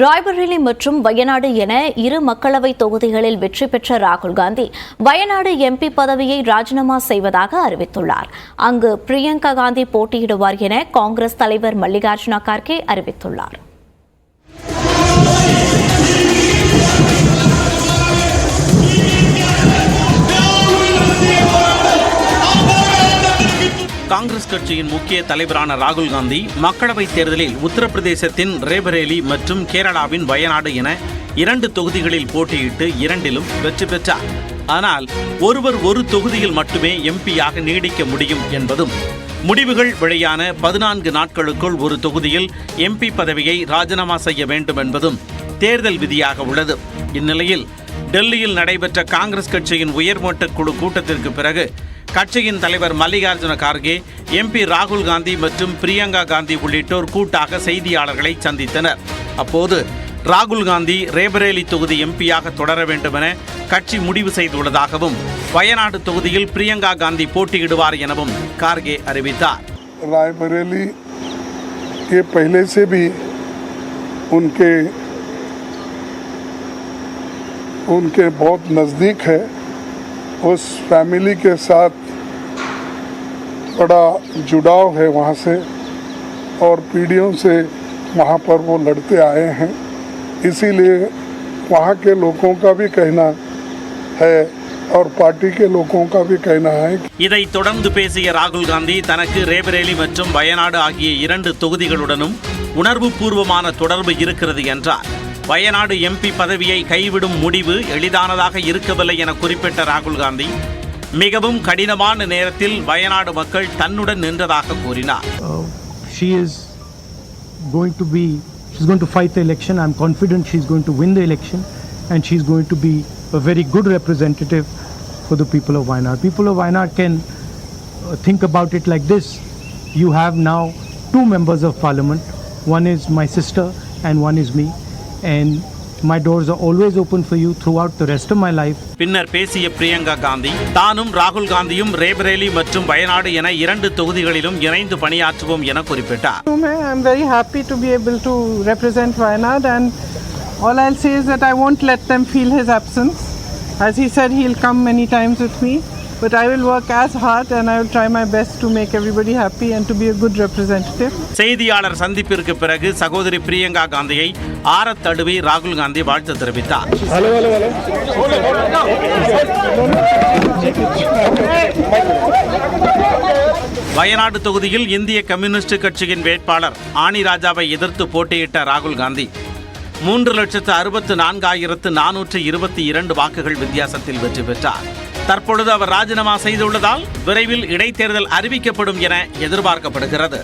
ராய்பரேலி மற்றும் வயநாடு என இரு மக்களவை தொகுதிகளில் வெற்றி பெற்ற ராகுல் காந்தி வயநாடு எம்பி பதவியை ராஜினாமா செய்வதாக அறிவித்துள்ளார். அங்கு பிரியங்கா காந்தி போட்டியிடுவார் என காங்கிரஸ் தலைவர் மல்லிகார்ஜுன கார்கே அறிவித்துள்ளார். காங்கிரஸ் கட்சியின் முக்கிய தலைவரான ராகுல் காந்தி மக்களவைத் தேர்தலில் உத்தரப்பிரதேசத்தின் ரேபரேலி மற்றும் கேரளாவின் வயநாடு என இரண்டு தொகுதிகளில் போட்டியிட்டு இரண்டிலும் வெற்றி பெற்றார். ஆனால் ஒருவர் ஒரு தொகுதியில் மட்டுமே எம்பியாக நீடிக்க முடியும் என்பதும் முடிவுகள் வெளியான பதினான்கு நாட்களுக்குள் ஒரு தொகுதியில் எம்பி பதவியை ராஜினாமா செய்ய வேண்டும் என்பதும் தேர்தல் விதியாக உள்ளது. இந்நிலையில் டெல்லியில் நடைபெற்ற காங்கிரஸ் கட்சியின் உயர்மட்ட குழு கூட்டத்திற்கு பிறகு கட்சியின் தலைவர் மல்லிகார்ஜுன கார்கே எம்பி ராகுல் காந்தி மற்றும் பிரியங்கா காந்தி உள்ளிட்டோர் கூட்டாக செய்தியாளர்களை சந்தித்தனர் அப்போது ராகுல் காந்தி ரேபரேலி தொகுதி எம்பியாக தொடர வேண்டுமென கட்சி முடிவு செய்துள்ளதாகவும் வயநாடு தொகுதியில் பிரியங்கா காந்தி போட்டியிடுவார் எனவும் கார்கே அறிவித்தார் रायबरेली ये पहले से भी उनके उनके बहुत नज़दीक है उस फैमिली के साथ बड़ा जुड़ाव है वहाँ से और पीढ़ियों से वहाँ पर वो लड़ते आए हैं इसीलिए वहाँ के लोगों का भी कहना है और पार्टी के लोगों का भी कहना है कि இதைத் தொடர்ந்து பேசிய ராகுல் காந்தி தனக்கு ரேபரேலி மற்றும் வயநாடு ஆகிய இரண்டு தொகுதிகளுடனும் உணர்வுபூர்வமான தொடர்பு இருக்கிறது என்றார் வயநாடு எம்பி பதவியை கைவிடும் முடிவு எளிதானதாக இருக்கவில்லை என குறிப்பிட்ட ராகுல் காந்தி மிகவும் கடினமான நேரத்தில் வயநாடு மக்கள் தன்னுடன் நின்றதாக கூறினார் uh, she is going to be she's going to fight the election i'm confident she's going to win the election and she's going to be a very good representative for the people of Wayanad. People of Wayanad can uh, think about it like this. You have now two members of parliament. One is my sister and one is me. And my doors are always open for you throughout the rest of my life. பின்னர் பேசிய பிரியங்கா காந்தி தானும் ராகுல் காந்தியும் ரேபரேலி மற்றும் வயநாடு என இரண்டு தொகுதிகளிலும் இணைந்து பணியாற்றுவோம் என குறிப்பிட்டார் I'm very happy to be able to represent Wayanad and all I'll say is that I won't let them feel his absence. As he said, he'll come many times with me, but I will work as hard and I will try my best to make everybody happy and to be a good representative. செய்தியாளர் சந்திப்பிற்கு பிறகு சகோதரி பிரியங்கா காந்தியை ஆரத் தழுவி ராகுல் காந்தி வாழ்த்து தெரிவித்தார். வயநாடு தொகுதியில் இந்திய கம்யூனிஸ்ட் கட்சியின் வேட்பாளர் ஆனி ராஜாவை எதிர்த்து போட்டியிட்ட ராகுல் காந்தி. மூன்று லட்சத்து அறுபத்து நான்காயிரத்து நானூற்று இருபத்தி இரண்டு வாக்குகள் வித்தியாசத்தில் வெற்றி பெற்றார். தற்பொழுது அவர் ராஜினாமா செய்துள்ளதால் விரைவில் இடைத்தேர்தல் அறிவிக்கப்படும் என எதிர்பார்க்கப்படுகிறது.